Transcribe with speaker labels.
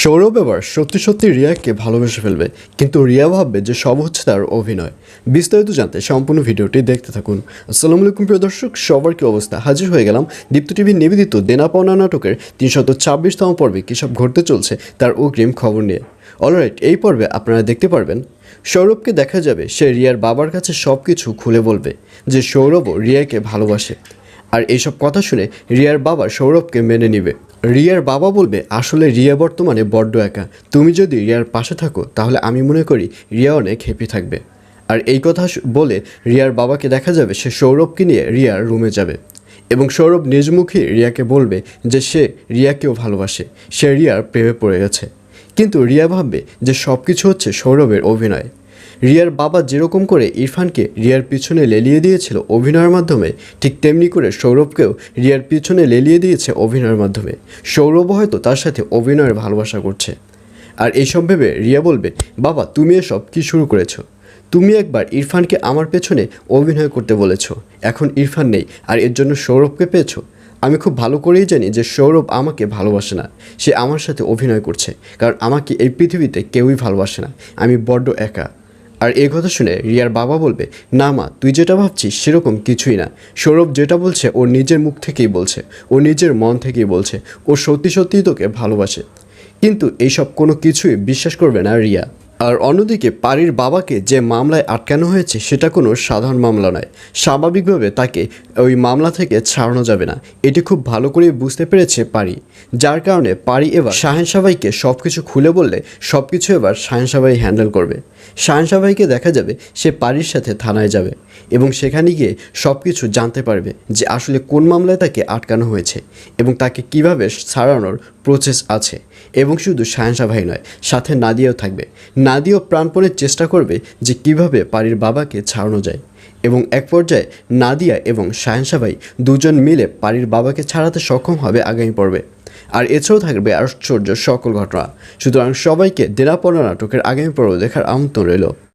Speaker 1: সৌরভ এবার সত্যি সত্যি রিয়াকে ভালোবেসে ফেলবে। কিন্তু রিয়া ভাববে যে সব হচ্ছে তার অভিনয়। বিস্তারিত জানতে সম্পূর্ণ ভিডিওটি দেখতে থাকুন। আসসালামু আলাইকুম, প্রিয় দর্শক। সবার কি অবস্থা? হাজির হয়ে গেলাম দীপ্ত টিভির নিবেদিত দেনা পাওনা নাটকের তিনশত ছাব্বিশতম পর্বে। কী সব ঘটতে চলছে তার অগ্রিম খবর নিয়ে। অলরাইট, এই পর্বে আপনারা দেখতে পারবেন, সৌরভকে দেখা যাবে সে রিয়ার বাবার কাছে সব কিছু খুলে বলবে যে সৌরভও রিয়াকে ভালোবাসে। আর এইসব কথা শুনে রিয়ার বাবা সৌরভকে মেনে নিবে। রিয়ার বাবা বলবে, আসলে রিয়া বর্তমানে বড্ড একা। তুমি যদি রিয়ার পাশে থাকো, তাহলে আমি মনে করি রিয়া অনেক হ্যাপি থাকবে। আর এই কথা বলে রিয়ার বাবাকে দেখা যাবে সে সৌরভকে নিয়ে রিয়ার রুমে যাবে। এবং সৌরভ নিজ মুখে রিয়াকে বলবে যে সে রিয়াকেও ভালোবাসে। সে রিয়ার প্রেমে পড়ে গেছে। কিন্তু রিয়া ভাববে যে সব কিছু হচ্ছে সৌরভের অভিনয়। রিয়ার বাবা যেরকম করে ইরফানকে রিয়ার পিছনে লেলিয়ে দিয়েছিল অভিনয়ের মাধ্যমে, ঠিক তেমনি করে সৌরভকেও রিয়ার পিছনে লেলিয়ে দিয়েছে অভিনয়ের মাধ্যমে। সৌরভ হয়তো তার সাথে অভিনয়ের ভালোবাসা করছে। আর এইসব ভেবে রিয়া বলবে, বাবা, তুমি এসব কি শুরু করেছ? তুমি একবার ইরফানকে আমার পেছনে অভিনয় করতে বলেছ। এখন ইরফান নেই, আর এর জন্য সৌরভকে পেয়েছ। আমি খুব ভালো করেই জানি যে সৌরভ আমাকে ভালোবাসে না। সে আমার সাথে অভিনয় করছে, কারণ আমাকে এই পৃথিবীতে কেউই ভালোবাসে না। আমি বড্ড একা। আর এই কথা শুনে রিয়ার বাবা বলবে, না মা, তুই যেটা ভাবছিস সেরকম কিছুই না। সৌরভ যেটা বলছে ওর নিজের মুখ থেকেই বলছে, ও নিজের মন থেকেই বলছে, ও সত্যি সত্যিই তোকে ভালোবাসে। কিন্তু এইসব কোনো কিছুই বিশ্বাস করবে না রিয়া। আর অন্যদিকে পারির বাবাকে যে মামলায় আটকানো হয়েছে সেটা কোনো সাধারণ মামলা নয়। স্বাভাবিকভাবে তাকে ওই মামলা থেকে ছাড়ানো যাবে না। এটি খুব ভালো করে বুঝতে পেরেছে পারি। যার কারণে পারি এবার শাহেন সাবাইকে সব কিছু খুলে বললে সব কিছু এবার শাহেন সাবাই হ্যান্ডেল করবে। শাহেন সাবাইকে দেখা যাবে সে পারির সাথে থানায় যাবে। এবং সেখানে গিয়ে সব কিছু জানতে পারবে যে আসলে কোন মামলায় তাকে আটকানো হয়েছে এবং তাকে কীভাবে ছাড়ানোর প্রসেস আছে। এবং শুধু শাহেনশা ভাই নয়, সাথে নাদিয়াও থাকবে। নাদিয়াও প্রাণপণের চেষ্টা করবে যে কীভাবে পারির বাবাকে ছাড়ানো যায়। এবং এক পর্যায়ে নাদিয়া এবং শাহেনশা ভাই দুজন মিলে পারির বাবাকে ছাড়াতে সক্ষম হবে আগামী পর্বে। আর এছাড়াও থাকবে আশ্চর্য সকল ঘটনা। সুতরাং সবাইকে দেনাপনা নাটকের আগামী পর্ব দেখার আমন্ত্রণ রইল।